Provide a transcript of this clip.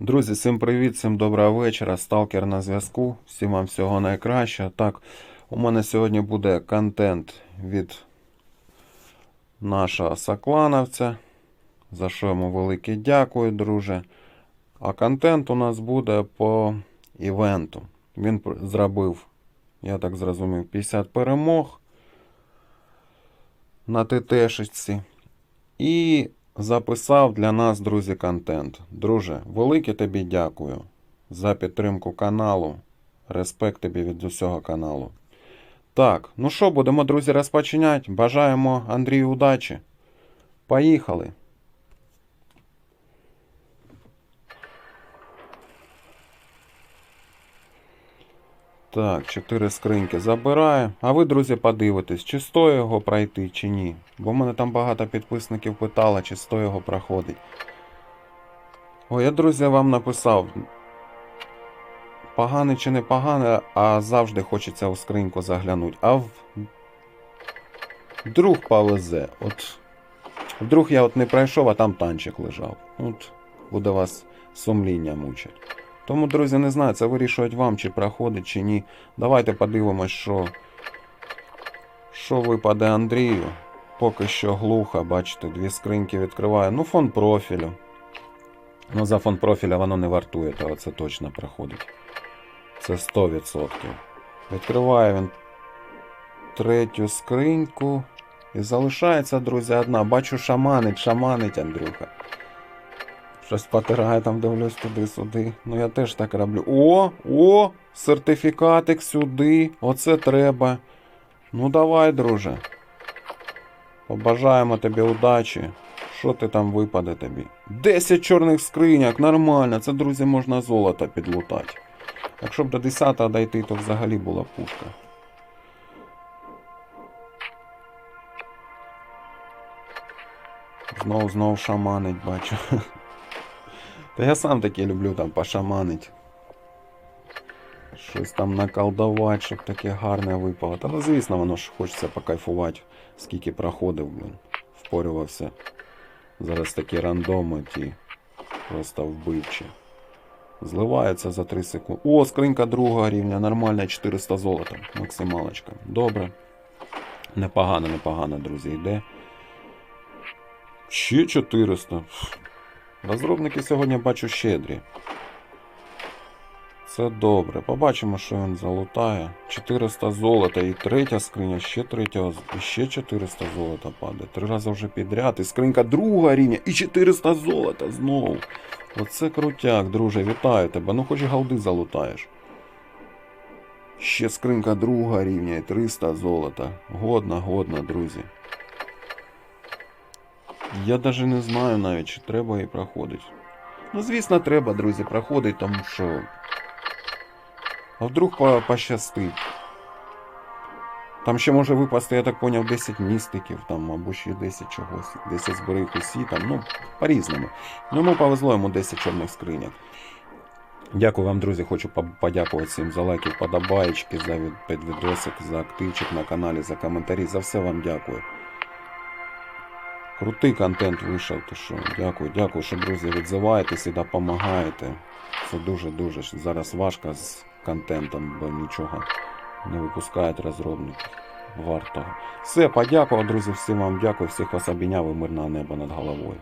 Друзі, всім привіт, всім доброго вечора. Сталкер на зв'язку. Всім вам всього найкращого. Так, у мене сьогодні буде контент від нашого соклановця. За що йому велике дякую, друже. А контент у нас буде по івенту. Він зробив, я так зрозумів, 50 перемог на ТТшечці. І записав для нас, друзі, контент. Друже, велике тобі дякую за підтримку каналу. Респект тобі від усього каналу. Так, ну що, будемо, друзі, розпочинати. Бажаємо Андрію удачі. Поїхали. Так, чотири скриньки забираю. А ви, друзі, подивитесь, чи стоїть його пройти, чи ні. Бо в мене там багато підписників питало, чи стоїть його проходить. О, я, друзі, вам написав. Погане чи не погане, а завжди хочеться у скриньку заглянути. А в... вдруг повезе. От. Вдруг я от не пройшов, а там танчик лежав. От буде вас сумління мучить. Тому, друзі, не знаю, це вирішують вам, чи проходить, чи ні. Давайте подивимось, що, що випаде Андрію. Поки що глухо, бачите, дві скриньки відкриває. Ну, фон профілю. Ну, за фон профіля воно не вартує, то це точно проходить. Це 100%. Відкриває він третю скриньку. І залишається, друзі, одна. Бачу, шаманить, шаманить, Андрюха. Щось потирає там, дивлюсь туди-сюди. Ну я теж так роблю. О, о, сертифікатик сюди. Оце треба. Ну давай, друже. Побажаємо тобі удачі. Що ти там випаде тобі? 10 чорних скриняк, нормально. Це, друзі, можна золото підлутати. Якщо б до 10 дойти, то взагалі була пушка. Знов, знов шаманить, бачу. Та я сам таке люблю там пошаманить. Щось там наколдувати, щоб таке гарне випало. Та ну звісно, воно ж хочеться покайфувати, скільки проходив, блін. Впорювався. Зараз такі рандоми ті. Просто вбивчі. Зливається за 3 секунди. О, скринька другого рівня, нормальна, 400 золота. Максималочка. Добре. Непогано, непогано, друзі, йде. Ще 400. Розробники сьогодні бачу щедрі. Це добре. Побачимо, що він залутає. 400 золота і третя скриня, ще третя, і ще 400 золота падає. Три рази вже підряд. І скринька друга рівня, і 400 золота знову. Оце крутяк, друже, вітаю тебе. Ну хоч голди залутаєш. Ще скринька друга рівня і 300 золота. Годна, годна, друзі. Я даже не знаю навіть, чи треба її проходити. Ну, звісно, треба, друзі, проходити, тому що. А вдруг по пощастить. Там ще може випасти, я так поняв, 10 містиків, там, або ще 10 чогось, 10 зберіг усі, там, ну, по-різному. Ну, йому повезло йому 10 чорних скриняк. Дякую вам, друзі. Хочу подякувати всім за лайки, вподобаєчки, за від, під відосик, за активчик на каналі, за коментарі. За все вам дякую. Крутий контент вийшов, то що дякую, дякую, що друзі відзиваєтесь і допомагаєте. Це дуже-дуже зараз важко з контентом, бо нічого не випускають розробники. Варто. Все, подякував, друзі, всім вам дякую, всіх вас обійняв і мирного неба над головою.